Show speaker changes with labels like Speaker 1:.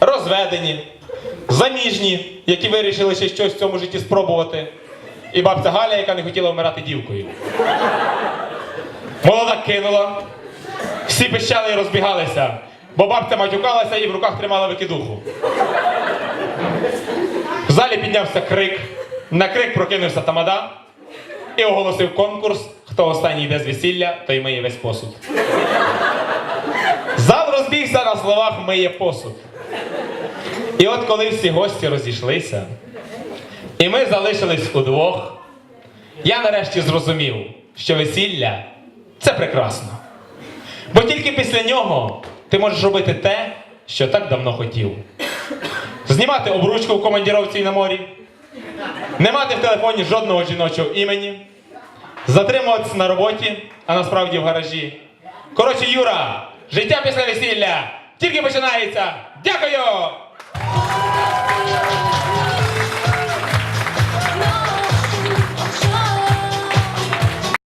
Speaker 1: розведені, заміжні, які вирішили ще щось в цьому житті спробувати, і бабця Галя, яка не хотіла вмирати дівкою. Молода кинула, всі пищали і розбігалися, бо бабця матюкалася і в руках тримала викидуху. В залі піднявся крик. На крик прокинувся тамада і оголосив конкурс. Хто останній йде з весілля, той миє весь посуд. Зал розбігся на словах миє посуд. І от коли всі гості розійшлися, і ми залишились удвох, я нарешті зрозумів, що весілля це прекрасно. Бо тільки після нього ти можеш робити те, що так давно хотів. Знімати обручку в командіровці на морі, не мати в телефоні жодного жіночого імені, затримуватися на роботі, а насправді в гаражі. Коротше, Юра, життя після весілля тільки починається. Дякую!